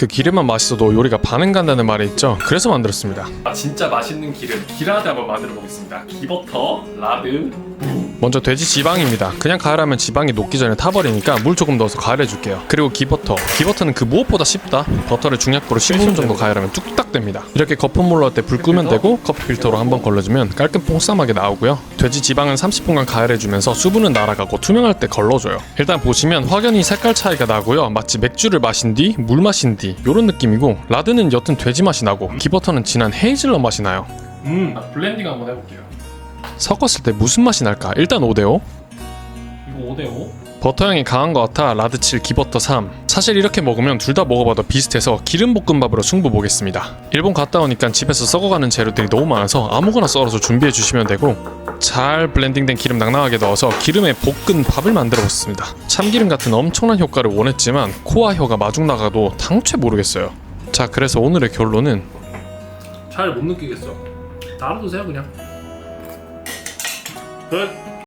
그 기름만 맛있어도 요리가 반응 간다는 말이 있죠. 그래서 만들었습니다. 아 진짜 맛있는 기름 기라드 한번 만들어 보겠습니다. 기버터, 라드, 먼저 돼지 지방입니다. 그냥 가열하면 지방이 녹기 전에 타버리니까 물 조금 넣어서 가열해 줄게요. 그리고 기버터. 기버터는 그 무엇보다 쉽다. 버터를 중약불로 15분 정도 가열하면 뚝딱 됩니다. 이렇게 거품 올라올 때불 끄면 되고 커피 필터로 한번 걸러주면 깔끔 뽕쌈하게 나오고요. 돼지 지방은 30분간 가열해 주면서 수분은 날아가고 투명할 때 걸러줘요. 일단 보시면 확연히 색깔 차이가 나고요. 마치 맥주를 마신 뒤 물 마신 뒤 요런 느낌이고 라드는 옅은 돼지 맛이 나고 기버터는 진한 헤이즐넛 맛이 나요. 음 아, 블렌딩 한번 해볼게요. 섞었을 때 무슨 맛이 날까? 일단 5대5 이거 5대5 버터 향이 강한 것 같아. 라드 7 기버터 3 사실 이렇게 먹으면 둘 다 먹어봐도 비슷해서 기름볶음밥으로 승부 보겠습니다. 일본 갔다 오니까 집에서 썩어가는 재료들이 너무 많아서 아무거나 썰어서 준비해 주시면 되고 잘 블렌딩된 기름 낭낭하게 넣어서 기름에 볶은 밥을 만들어 봤습니다. 참기름 같은 엄청난 효과를 원했지만 코와 혀가 마중 나가도 당최 모르겠어요. 자 그래서 오늘의 결론은? 잘 못 느끼겠어. 따로 드세요 그냥. 蹲